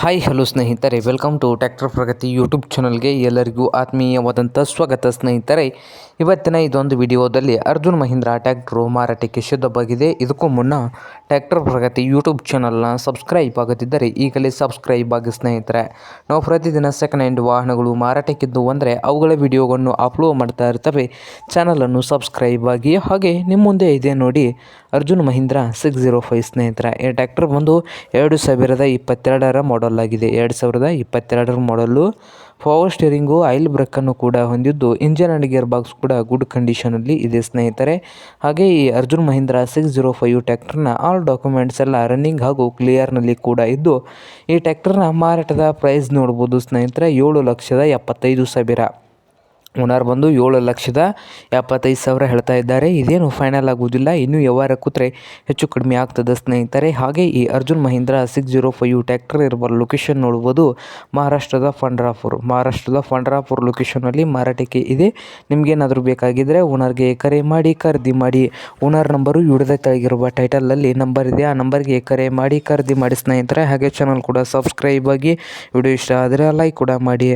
Hi hello ಸ್ನೇಹಿತರೆ. Welcome to tractor Pragati YouTube ಚಾನಲ್ಗೆ ಎಲ್ಲರಿಗೂ ಆತ್ಮೀಯವಾದಂಥ ಸ್ವಾಗತ ಸ್ನೇಹಿತರೆ. ಇವತ್ತಿನ ಇದೊಂದು ವಿಡಿಯೋದಲ್ಲಿ ಅರ್ಜುನ್ ಮಹೀಂದ್ರ ಟ್ಯಾಕ್ಟ್ರು ಮಾರಾಟಕ್ಕೆ ಸಿದ್ಧವಾಗಿದೆ ಇದಕ್ಕೂ ಮುನ್ನ ಟ್ಯಾಕ್ಟರ್ ಪ್ರಗತಿ ಯೂಟ್ಯೂಬ್ ಚಾನಲ್ನ ಸಬ್ಸ್ಕ್ರೈಬ್ ಆಗುತ್ತಿದ್ದರೆ ಈಗಲೇ ಸಬ್ಸ್ಕ್ರೈಬ್ ಆಗಿ ಸ್ನೇಹಿತರೆ. ನಾವು ಪ್ರತಿದಿನ ಸೆಕೆಂಡ್ ಹ್ಯಾಂಡ್ ವಾಹನಗಳು ಮಾರಾಟಕ್ಕಿದ್ದು ಅಂದರೆ ಅವುಗಳ ವಿಡಿಯೋವನ್ನು ಅಪ್ಲೋಡ್ ಮಾಡ್ತಾ ಇರ್ತವೆ. ಚಾನಲನ್ನು ಸಬ್ಸ್ಕ್ರೈಬ್ ಆಗಿ ಹಾಗೆ ನಿಮ್ಮ ಮುಂದೆ ಇದೆ ನೋಡಿ. Arjun Mahindra six zero five ಸ್ನೇಹಿತರ, ಈ ಟ್ಯಾಕ್ಟರ್ ಬಂದು ಎರಡು ಸಾವಿರದ ಇಪ್ಪತ್ತೆರಡರ ಮಾಡೆಲ್ ಆಗಿದೆ. ಎರಡು ಸಾವಿರದ ಇಪ್ಪತ್ತೆರಡರ ಮಾಡಲ್ಲು ಪವರ್ ಸ್ಟೇರಿಂಗು ಆಯಿಲ್ ಬ್ರೇಕನ್ನು ಕೂಡ ಹೊಂದಿದ್ದು ಇಂಜನ್ ಆ್ಯಂಡ್ ಗೇರ್ ಬಾಕ್ಸ್ ಕೂಡ ಗುಡ್ ಕಂಡೀಷನಲ್ಲಿ ಇದೆ ಸ್ನೇಹಿತರೆ. ಹಾಗೆ ಈ Arjun Mahindra six zero five ಟ್ಯಾಕ್ಟರ್ನ all documents ಎಲ್ಲ ರನ್ನಿಂಗ್ ಹಾಗೂ ಕ್ಲಿಯರ್ನಲ್ಲಿ ಕೂಡ ಇದ್ದು, ಈ ಟ್ಯಾಕ್ಟರ್ನ ಮಾರಾಟದ ಪ್ರೈಸ್ ನೋಡ್ಬೋದು ಸ್ನೇಹಿತರೆ, ಏಳು ಲಕ್ಷದ ಎಪ್ಪತ್ತೈದು ಸಾವಿರ. ಓನರ್ ಬಂದು ಏಳು ಲಕ್ಷದ ಎಪ್ಪತ್ತೈದು ಸಾವಿರ ಹೇಳ್ತಾ ಇದ್ದಾರೆ. ಇದೇನು ಫೈನಲ್ ಆಗುವುದಿಲ್ಲ. ಇನ್ನೂ ವ್ಯವಹಾರ ಕೂತ್ರೆ ಹೆಚ್ಚು ಕಡಿಮೆ ಆಗ್ತದೆ ಸ್ನೇಹಿತರೆ. ಹಾಗೆ ಈ Arjun Mahindra six zero five tractor ಇರುವ ಲೊಕೇಶನ್ ನೋಡ್ಬೋದು. ಮಹಾರಾಷ್ಟ್ರದ ಫಂಡ್ರಾಪುರ್ ಮಹಾರಾಷ್ಟ್ರದ ಫಂಡ್ರಾಪುರ್ ಲೊಕೇಶನಲ್ಲಿ ಮಾರಾಟಕ್ಕೆ ಇದೆ. ನಿಮಗೇನಾದರೂ ಬೇಕಾಗಿದ್ದರೆ ಓನರ್ಗೆ ಕರೆ ಮಾಡಿ, ಖರೀದಿ ಮಾಡಿ. ಓನರ್ ನಂಬರು ಹಿಡಿದ ಕೆಳಗಿರುವ ಟೈಟಲಲ್ಲಿ ನಂಬರ್ ಇದೆ. ಆ ನಂಬರ್ಗೆ ಕರೆ ಮಾಡಿ, ಖರೀದಿ ಮಾಡಿ ಸ್ನೇಹಿತರೆ. ಹಾಗೆ ಚಾನಲ್ ಕೂಡ ಸಬ್ಸ್ಕ್ರೈಬ್ ಆಗಿ. ವಿಡಿಯೋ ಇಷ್ಟ ಆದರೆ ಲೈಕ್ ಕೂಡ ಮಾಡಿ.